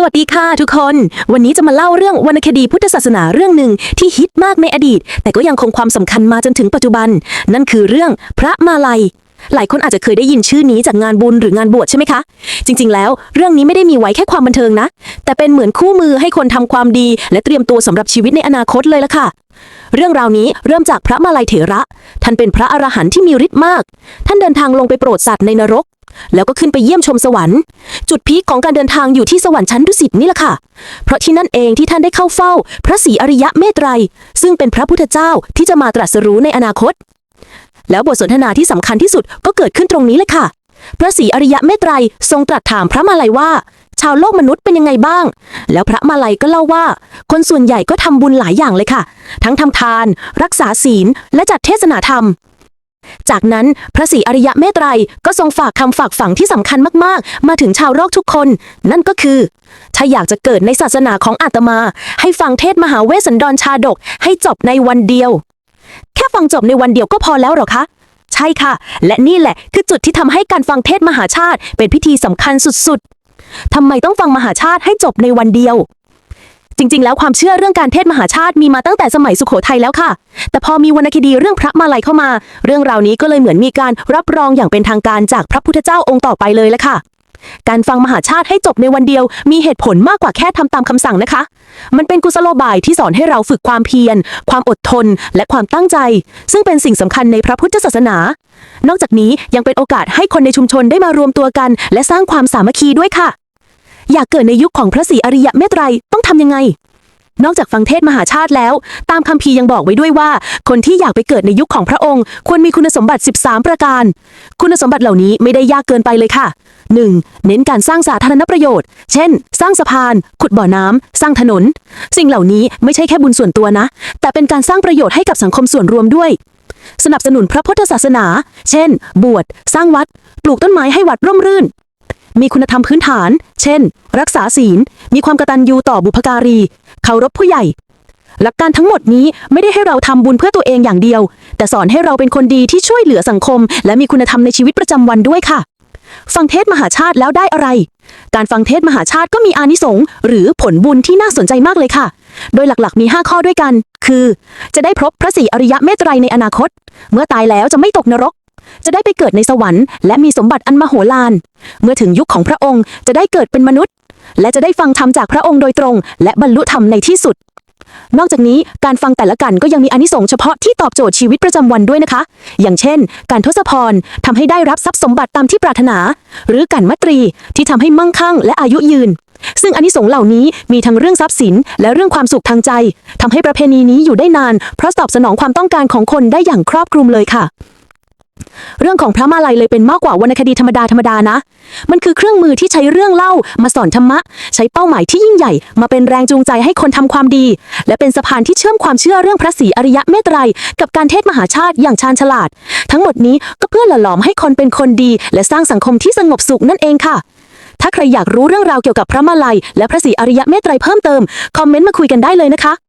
สวัสดีค่ะทุกคน วันนี้จะมาเล่าเรื่องวรรณคดีพุทธศาสนาเรื่องหนึ่งที่ฮิตมากในอดีต แต่ก็ยังคงความสำคัญมาจนถึงปัจจุบัน นั่นคือเรื่องพระมาลัย หลายคนอาจจะเคยได้ยินชื่อนี้จากงานบุญหรืองานบวชใช่ไหมคะ จริง ๆ แล้วเรื่องนี้ไม่ได้มีไว้แค่ความบันเทิงนะ แต่เป็นเหมือนคู่มือให้คนทำความดี และเตรียมตัวสำหรับชีวิตในอนาคตเลยละค่ะเรื่องราวนี้เริ่มจากพระมาลัยเถระ ท่านเป็นพระอรหันต์ที่มีฤทธิ์มาก ท่านเดินทางลงไปโปรดสัตว์ในนรก แล้วก็ขึ้นไปเยี่ยมชมสวรรค์ จุดพีคของการเดินทางอยู่ที่สวรรค์ชั้นดุสิตนี่แหละค่ะ เพราะที่นั่นเองที่ท่านได้เข้าเฝ้า พระศรีอริยะเมตไตรยซึ่งเป็นพระพุทธเจ้าที่จะมาตรัสรู้ในอนาคต แล้วบทสนทนาที่สำคัญที่สุดก็เกิดขึ้นตรงนี้เลยค่ะ พระศรีอริยะเมตไตรยทรงตรัสถามพระมาลัยว่า ชาวโลกมนุษย์เป็นยังไงบ้าง แล้วพระมาลัยก็เล่าว่า คนส่วนใหญ่ก็ทำบุญหลายอย่างเลยค่ะ ทั้งทำทาน รักษาศีล และจัดเทศนาธรรม จากนั้นพระศรีอริยะเมตไตรยก็ทรงฝากคำฝากฝังที่สำคัญมากๆ มาถึงชาวโลกทุกคน นั่นก็คือ ถ้าอยากจะเกิดในศาสนาของอาตมา ให้ฟังเทศมหาเวสสันดรชาดก ให้จบในวันเดียว แค่ฟังจบในวันเดียวก็พอแล้วหรอคะใช่ค่ะ และนี่แหละคือจุดที่ทำให้การฟังเทศมหาชาติ เป็นพิธีสำคัญสุดๆทำไมต้องฟังมหาชาติให้จบในวันเดียว จริง ๆ แล้วความเชื่อเรื่องการเทศมหาชาติมีมาตั้งแต่สมัยสุโขทัยแล้วค่ะ แต่พอมีวรรณคดีเรื่องพระมาลัยเข้ามา เรื่องราวนี้ก็เลยเหมือนมีการรับรองอย่างเป็นทางการจากพระพุทธเจ้าองค์ต่อไปเลยละค่ะ การฟังมหาชาติให้จบในวันเดียว มีเหตุผลมากกว่าแค่ทำตามคำสั่งนะคะ มันเป็นกุศโลบายที่สอนให้เราฝึกความเพียร ความอดทน และความตั้งใจ ซึ่งเป็นสิ่งสำคัญในพระพุทธศาสนา นอกจากนี้ยังเป็นโอกาสให้คนในชุมชนได้มารวมตัวกัน และสร้างความสามัคคีด้วยค่ะ อยากเกิดในยุคของพระศรีอริยะเมตไตรยต้องทำยังไง นอกจากฟังเทศมหาชาติแล้ว ตามคัมภียังบอกไว้ด้วยว่า คนที่อยากไปเกิดในยุคของพระองค์ ควรมีคุณสมบัติ 13 ประการ คุณสมบัติเหล่านี้ไม่ได้ยากเกินไปเลยค่ะ 1. เน้นการสร้างสาธารณประโยชน์ เช่น สร้างสะพาน ขุดบ่อน้ำสร้างถนน สิ่งเหล่านี้ไม่ใช่แค่บุญส่วนตัวนะ แต่เป็นการสร้างประโยชน์ให้กับสังคมส่วนรวมด้วย สนับสนุนพระพุทธศาสนา เช่น บวช สร้างวัด ปลูกต้นไม้ให้วัดร่มรื่น มีคุณธรรมพื้นฐาน เช่น รักษาศีล มีความกตัญญูต่อบุพการี เคารพผู้ใหญ่ หลักการทั้งหมดนี้ไม่ได้ให้เราทำบุญเพื่อตัวเองอย่างเดียว แต่สอนให้เราเป็นคนดีที่ช่วยเหลือสังคม และมีคุณธรรมในชีวิตประจำวันด้วยค่ะ ฟังเทศมหาชาติแล้วได้อะไร การฟังเทศมหาชาติก็มีอานิสงส์หรือผลบุญที่น่าสนใจมากเลยค่ะ โดยหลักๆ มี 5 ข้อด้วยกัน คือ จะได้พบพระศรีอริยะเมตไตรในอนาคต เมื่อตายแล้วจะไม่ตกนรก จะได้ไปเกิดในสวรรค์และมีสมบัติอันมโหฬารเมื่อถึงยุคของพระองค์จะได้เกิดเป็นมนุษย์ และจะได้ฟังธรรมจากพระองค์โดยตรง และบรรลุธรรมในที่สุด นอกจากนี้การฟังแต่ละกันก็ยังมีอานิสงส์เฉพาะที่ตอบโจทย์ชีวิตประจำวันด้วยนะคะ อย่างเช่น การทศพรทำให้ได้รับทรัพย์สมบัติตามที่ปรารถนา หรือการมัตรีที่ทำให้มั่งคั่ง และอายุยืนซึ่งอานิสงส์เหล่านี้มีทั้งเรื่องทรัพย์สิน และเรื่องความสุขทางใจทำให้ประเพณีนี้อยู่ได้นาน เพราะตอบสนองความต้องการของคนได้อย่างครอบคลุมเลยค่ะ เรื่องของพระมาลัยเลยเป็นมากกว่าวรรณคดีธรรมดาธรรมดานะ มันคือเครื่องมือที่ใช้เรื่องเล่ามาสอนธรรมะ ใช้เป้าหมายที่ยิ่งใหญ่ มาเป็นแรงจูงใจให้คนทำความดี และเป็นสะพานที่เชื่อมความเชื่อเรื่องพระศรีอริยะเมตไตรยกับการเทศมหาชาติอย่างชาญฉลาด ทั้งหมดนี้ก็เพื่อหล่อหลอมให้คนเป็นคนดี และสร้างสังคมที่สงบสุขนั่นเองค่ะถ้าใครอยากรู้เรื่องราวเกี่ยวกับพระมาลัย และพระศรีอริยะเมตไตรยเพิ่มเติม คอมเมนต์มาคุยกันได้เลยนะคะ